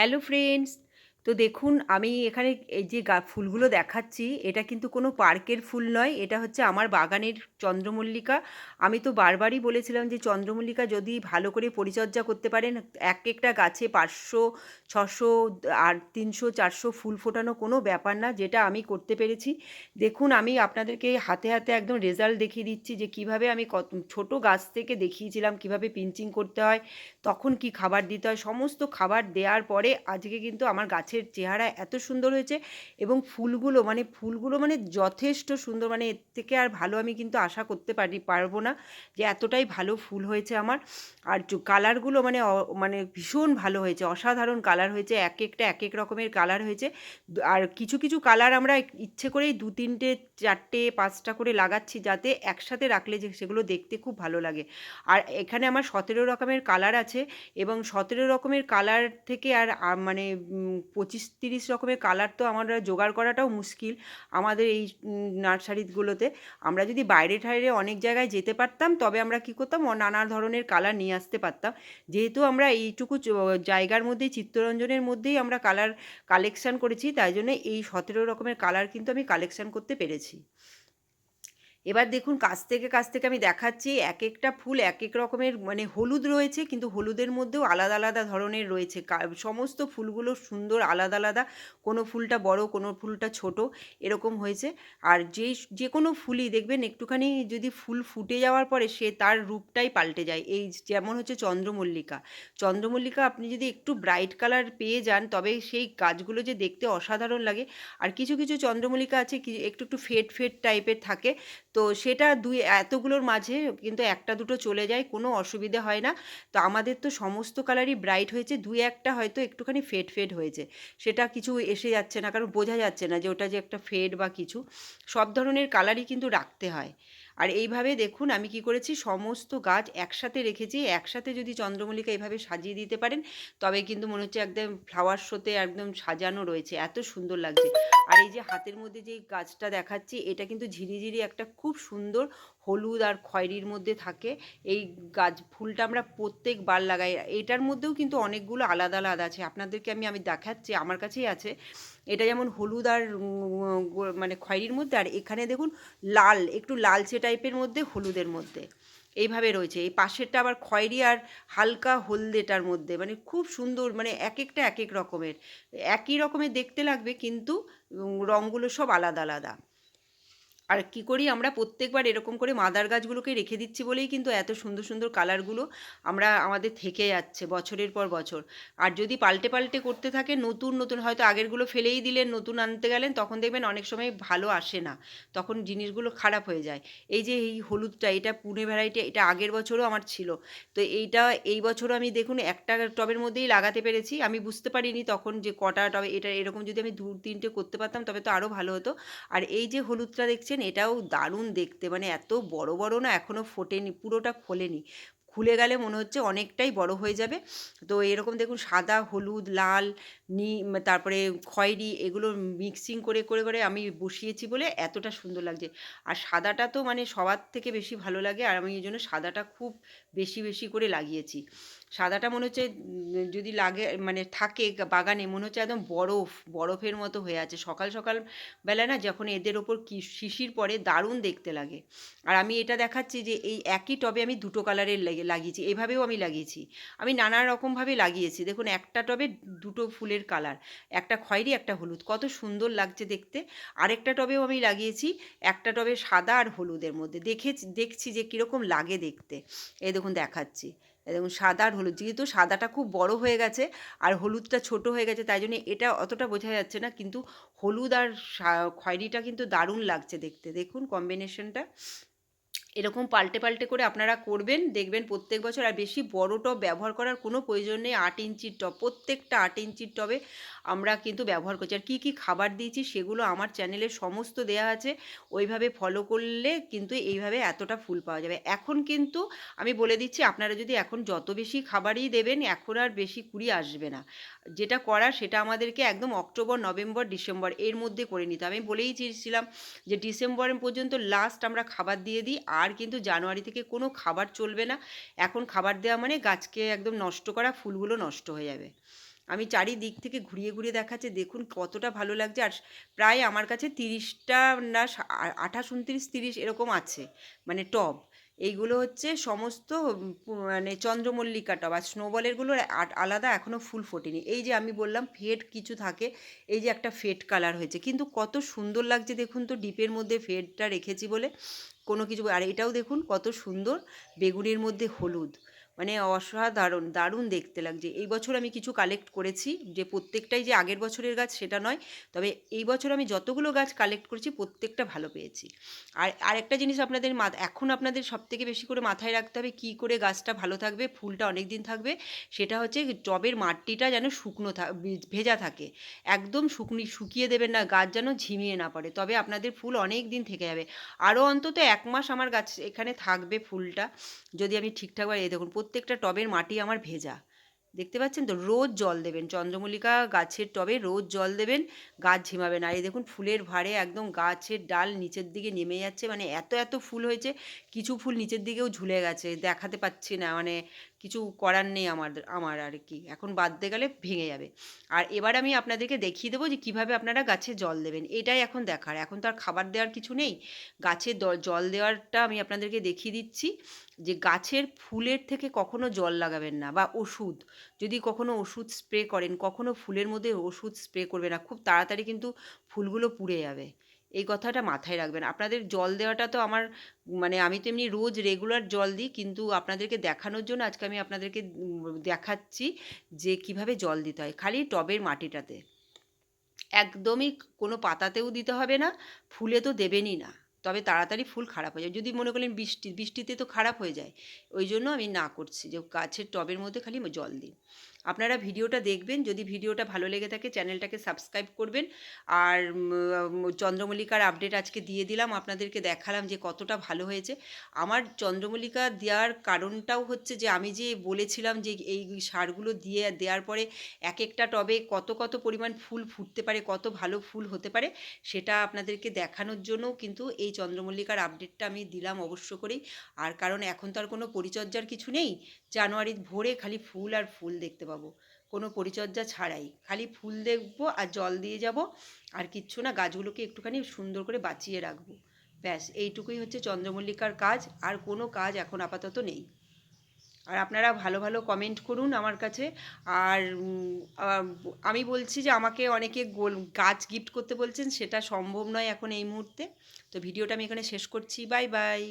Hello friends তো দেখুন, আমি এখানে এই যে ফুলগুলো দেখাচ্ছি, এটা কিন্তু কোনো পার্কের ফুল নয়, এটা হচ্ছে আমার বাগানের চন্দ্রমল্লিকা। আমি তো বারবারই বলেছিলাম যে চন্দ্রমল্লিকা যদি ভালো করে পরিচর্যা করতে পারেন, এক একটা গাছে পাঁচশো, ছশো আর তিনশো, চারশো ফুল ফোটানো কোনো ব্যাপার না, যেটা আমি করতে পেরেছি। দেখুন, আমি আপনাদেরকে হাতে হাতে একদম রেজাল্ট দেখিয়ে দিচ্ছি যে কীভাবে আমি কত, ছোটো গাছ থেকে দেখিয়েছিলাম কীভাবে পিঞ্চিং করতে হয়, তখন কি খাবার দিতে হয়, সমস্ত খাবার দেওয়ার পরে আজকে কিন্তু আমার গাছের চেহারা এত সুন্দর হয়েছে এবং ফুলগুলো মানে ফুলগুলো মানে যথেষ্ট সুন্দর মানে এর থেকে আর ভালো আমি কিন্তু আশা করতে পারি, পারব না যে এতটাই ভালো ফুল হয়েছে আমার। আর কালারগুলো মানে মানে ভীষণ ভালো হয়েছে, অসাধারণ কালার হয়েছে, এক একটা, এক এক রকমের কালার হয়েছে। আর কিছু কিছু কালার আমরা ইচ্ছে করেই দু, তিনটে, চারটে, পাঁচটা করে লাগাচ্ছি যাতে একসাথে রাখলে যে সেগুলো দেখতে খুব ভালো লাগে। আর এখানে আমার সতেরো রকমের কালার আছে এবং সতেরো রকমের কালার থেকে আর মানে পঁচিশ তিরিশ রকমের কালার তো আমরা জোগাড় করাটাও মুশকিল। আমাদের এই নার্সারিগুলোতে আমরা যদি বাইরে ঠাইরে অনেক জায়গায় যেতে পারতাম, তবে আমরা কী করতাম নানা ধরনের কালার নিয়ে আসতে পারতাম। যেহেতু আমরা এইটুকু জায়গার মধ্যেই চিত্তরঞ্জনের মধ্যেই আমরা কালার কালেকশান করেছি, তাই জন্য এই সতেরো রকমের কালার কিন্তু আমি কালেকশান করতে পেরেছি। এবার দেখুন কাছ থেকে কাছ থেকে আমি দেখাচ্ছি এক একটা ফুল এক এক রকমের মানে হলুদ রয়েছে, কিন্তু হলুদের মধ্যেও আলাদা আলাদা ধরনের রয়েছে। সমস্ত ফুলগুলো সুন্দর, আলাদা আলাদা। কোনো ফুলটা বড়, কোনো ফুলটা ছোট, এরকম হয়েছে। আর যেই যে কোনো ফুলই দেখবেন, একটুখানি যদি ফুল ফুটে যাওয়ার পরে সে তার রূপটাই পাল্টে যায়। এই যেমন হচ্ছে চন্দ্রমল্লিকা। চন্দ্রমল্লিকা আপনি যদি একটু ব্রাইট কালার পেয়ে যান, তবে সেই গাছগুলো যে দেখতে অসাধারণ লাগে। আর কিছু কিছু চন্দ্রমল্লিকা আছে একটু একটু ফেড ফেড টাইপের থাকে। তো সেটা দুই, এতগুলোর মাঝে কিন্তু একটা দুটো চলে যায়, কোনো অসুবিধে হয় না। তো আমাদের তো সমস্ত কালারই ব্রাইট হয়েছে, দুই একটা হয়তো একটুখানি ফেড ফেড হয়েছে। সেটা কিছু এসে যাচ্ছে না, কারণ বোঝা যাচ্ছে না যে ওটা যে একটা ফেড বা কিছু। সব ধরনের কালারই কিন্তু রাখতে হয়। আর এইভাবে দেখুন আমি কি করেছি, সমস্ত গাছ একসাথে রেখেছি, একসাথে যদি চন্দ্রমল্লিকা এইভাবে সাজিয়ে দিতে পারেন, তবে কিন্তু মনে হচ্ছে একদম ফ্লাওয়ার শোতে একদম সাজানো রয়েছে, এত সুন্দর লাগছে। আর এই যে হাতের মধ্যে যে গাছটা দেখাচ্ছি, এটা কিন্তু ঝিরিঝিরি একটা খুব সুন্দর হলুদ আর খয়েরির মধ্যে থাকে। এই গাছ ফুলটা আমরা প্রত্যেকবার লাগাই। এটার মধ্যেও কিন্তু অনেকগুলো আলাদা আলাদা আছে। আপনাদেরকে আমি আমি দেখাচ্ছি, আমার কাছেই আছে। এটা যেমন হলুদ আর মানে খয়েরির মধ্যে, আর এখানে দেখুন লাল, একটু লালচে টাইপের মধ্যে, হলুদের মধ্যে। এইভাবে রয়েছে। এই পাশেরটা আবার খয়েরি আর হালকা হলদেটার মধ্যে। মানে খুব সুন্দর মানে এক একটা এক এক রকমের। একই রকমের দেখতে লাগবে, কিন্তু রঙগুলো সব আলাদা আলাদা। আর কি করি, আমরা প্রত্যেকবার এরকম করে মাদার গাছগুলোকে রেখে দিচ্ছি বলেই কিন্তু এত সুন্দর সুন্দর কালারগুলো আমরা আমাদের থেকে যাচ্ছে বছরের পর বছর। আর যদি পাল্টে পাল্টে করতে থাকে, নতুন নতুন হয়তো আগেরগুলো ফেলেই দিলেন, নতুন আনতে গেলেন, তখন দেখবেন অনেক সময় ভালো আসে না। তখন জিনিসগুলো খারাপ হয়ে যায়। এই যে এই হলুদটা, এটা পুনে ভ্যারাইটি, এটা আগের বছরও আমার ছিল। তো এইটা, এই বছরও আমি দেখুন একটা টবের মধ্যেই লাগাতে পেরেছি। আমি বুঝতে পারিনি তখন যে কটা টবে, এটা এরকম যদি আমি দু তিনটে করতে পারতাম তবে তো আরও ভালো হতো। আর এই যে হলুদটা দেখছেন এটাও দারুণ দেখতে। মানে এত বড় বড় না এখনও ফোটেনি পুরোটা খোলেনি। খুলে গেলে মনে হচ্ছে অনেকটাই বড় হয়ে যাবে। তো এরকম দেখুন সাদা, হলুদ, লাল নি তারপরে খয়েরি এগুলো মিক্সিং করে করে করে আমি বসিয়েছি বলে এতটা সুন্দর লাগছে। আর সাদাটা তো মানে সবার থেকে বেশি ভালো লাগে আর আমি এই জন্য সাদাটা খুব বেশি বেশি করে লাগিয়েছি। সাদাটা মনে হচ্ছে যদি লাগে মানে থাকে বাগানে মনে হচ্ছে একদম বরফ, বরফের মতো হয়ে আছে। সকাল সকাল বেলা না যখন এদের ওপর কি শিশির পরে দারুণ দেখতে লাগে। আর আমি এটা দেখাচ্ছি যে এই একই টবে আমি দুটো কালারের লাগে লাগিয়েছি, এভাবেও আমি লাগিয়েছি। আমি নানা রকমভাবে লাগিয়েছি। দেখুন, একটা টবে দুটো ফুলের কালার, একটা খয়েরি, একটা হলুদ। কত সুন্দর লাগছে দেখতে। আরেকটা টবেও আমি লাগিয়েছি, একটা টবে সাদা আর হলুদের মধ্যে। দেখেছি, দেখছি যে কীরকম লাগে দেখতে। এই দেখুন, দেখাচ্ছি। দেখুন, সাদা আর হলুদ। যেহেতু সাদাটা খুব বড় হয়ে গেছে আর হলুদটা ছোট হয়ে গেছে, তাই জন্য এটা অতটা বোঝা যাচ্ছে না। কিন্তু হলুদ আর খয়েরিটা কিন্তু দারুণ লাগছে দেখতে। দেখুন কম্বিনেশনটা এরকম পাল্টে পাল্টে করে আপনারা করবেন, দেখবেন প্রত্যেক বছর, আর বেশি বড় টব ব্যবহার করার কোনো প্রয়োজন নেই। আট ইঞ্চির টব, প্রত্যেকটা আট ইঞ্চির টবে আমরা কিন্তু ব্যবহার করছি। আর কী কী খাবার দিয়েছি সেগুলো আমার চ্যানেলে সমস্ত দেয়া আছে। ওইভাবে ফলো করলে কিন্তু এইভাবে এতটা ফুল পাওয়া যাবে। এখন কিন্তু আমি বলে দিচ্ছি, আপনারা যদি এখন যত বেশি খাবারই দেবেন, এখন আর বেশি কুড়ি আসবে না। যেটা করার সেটা আমাদেরকে একদম অক্টোবর, নভেম্বর, ডিসেম্বর এর মধ্যে করে নিতে আমি বলেই চেয়েছিলাম যে ডিসেম্বর পর্যন্ত লাস্ট আমরা খাবার দিয়ে দিই আর কিন্তু জানুয়ারি থেকে কোনো খাবার চলবে না। এখন খাবার দেওয়া মানে গাছকে একদম নষ্ট করা, ফুলগুলো নষ্ট হয়ে যাবে। আমি চারিদিক থেকে ঘুরিয়ে ঘুরিয়ে দেখাচ্ছি, দেখুন কতটা ভালো লাগছে। আর প্রায় আমার কাছে তিরিশটা না আঠাশ, উনত্রিশ, তিরিশ এরকম আছে মানে টব। এইগুলো হচ্ছে সমস্ত মানে চন্দ্রমল্লিকা টব। আর স্নোবলেরগুলো আলাদা এখনও ফুল ফোটেনি। এই যে আমি বললাম, ফেড কিছু থাকে, এই যে একটা ফেড কালার হয়েছে। কিন্তু কত সুন্দর লাগছে, দেখুন তো, ডিপের মধ্যে ফেডটা রেখেছি বলে। কোনো কিছু আর এটাও দেখুন কত সুন্দর বেগুনের মধ্যে হলুদ। মানে অসাধারণ, দারুণ দেখতে লাগছে। এই বছর আমি কিছু কালেক্ট করেছি, যে প্রত্যেকটাই যে আগের বছরের গাছ সেটা নয়, তবে এই বছর আমি যতগুলো গাছ কালেক্ট করেছি, প্রত্যেকটা ভালো পেয়েছি। আর আরেকটা জিনিস আপনাদের এখন আপনাদের সব থেকে বেশি করে মাথায় রাখতে হবে, কী করে গাছটা ভালো থাকবে, ফুলটা অনেক দিন থাকবে, সেটা হচ্ছে টবের মাটিটা যেন শুকনো ভেজা থাকে। একদম শুকনি, শুকিয়ে দেবেন না, গাছ যেন ঝিমিয়ে না পড়ে, তবে আপনাদের ফুল অনেক দিন থেকে যাবে। আরও অন্তত এক মাস আমার গাছ এখানে থাকবে ফুলটা, যদি আমি ঠিকঠাকভাবে এই দেখুন প্রত্যেকটা টবের মাটি আমার ভেজা। দেখতে পাচ্ছেন তো? রোজ জল দেবেন। চন্দ্রমল্লিকা গাছের টবে রোজ জল দেবেন, গাছ ঝিমাবে না এই দেখুন, ফুলের ভারে একদম গাছের ডাল নিচের দিকে নেমে যাচ্ছে। মানে এত এত ফুল হয়েছে, কিছু ফুল নিচের দিকেও ঝুলে গেছে। দেখাতে পাচ্ছি না। মানে কিছু করার নেই আমার আমার আর কি। এখন বাদতে গেলে ভেঙে যাবে। আর এবার আমি আপনাদেরকে দেখিয়ে দেবো যে কীভাবে আপনারা গাছে জল দেবেন। এটাই এখন দেখার। এখন তো আর খাবার দেওয়ার কিছু নেই। গাছে জল দেওয়ারটা আমি আপনাদেরকে দেখিয়ে দিচ্ছি। যে গাছের ফুলের থেকে কখনো জল লাগাবেন না বা ওষুধ, যদি কখনো ওষুধ স্প্রে করেন, কখনো ফুলের মধ্যে ওষুধ স্প্রে করবে না, খুব তাড়াতাড়ি কিন্তু ফুলগুলো পুড়ে যাবে। এই কথাটা মাথায় রাখবেন। আপনাদের জল দেওয়াটা তো আমার মানে আমি তো এমনি রোজ রেগুলার জল দিই, কিন্তু আপনাদেরকে দেখানোর জন্য আজকে আমি আপনাদেরকে দেখাচ্ছি যে কীভাবে জল দিতে হয়। খালি টবের মাটিটাতে। একদমই কোনো পাতাতেও দিতে হবে না, ফুলে তো দেবেনই না। তবে তাড়াতাড়ি ফুল খারাপ হয়ে যায়। যদি মনে করলেন বৃষ্টি, বৃষ্টিতে তো খারাপ হয়ে যায়, ওই জন্য আমি না করছি। যে গাছের টবের মধ্যে খালি জল দিন আপনারা ভিডিওটা দেখবেন, যদি ভিডিওটা ভালো লেগে থাকে চ্যানেলটাকে সাবস্ক্রাইব করবেন। আর চন্দ্রমল্লিকার আপডেট আজকে দিয়ে দিলাম, আপনাদেরকে দেখালাম যে কতটা ভালো হয়েছে। আমার চন্দ্রমল্লিকা দেওয়ার কারণটাও হচ্ছে যে, আমি যে বলেছিলাম যে এই সারগুলো দিয়ে, দেওয়ার পরে এক একটা টবে কত কত পরিমাণ ফুল ফুটতে পারে, কত ভালো ফুল হতে পারে, সেটা আপনাদেরকে দেখানোর জন্যও কিন্তু এই চন্দ্রমল্লিকার আপডেটটা আমি দিলাম অবশ্য করেই। আর কারণ এখন তো আর কোনো পরিচর্যার কিছু নেই। জানুয়ারির ভোরে খালি ফুল আর ফুল দেখতে পাবো কোনো পরিচর্যা ছাড়াই। খালি ফুল দেখব আর জল দিয়ে যাব আর কিচ্ছু না, গাছগুলোকে একটুখানি সুন্দর করে বাঁচিয়ে রাখব। ব্যাস, এইটুকুই হচ্ছে চন্দ্রমল্লিকার কাজ, আর কোনো কাজ এখন আপাতত নেই। আর আপনারা ভালো ভালো কমেন্ট করুন আমার কাছে। আর আমি বলছি যে আমাকে অনেকে গোল, গাছ গিফট করতে বলছেন, সেটা সম্ভব নয় এখন এই মুহূর্তে। তো ভিডিওটা আমি এখানে শেষ করছি। Bye bye.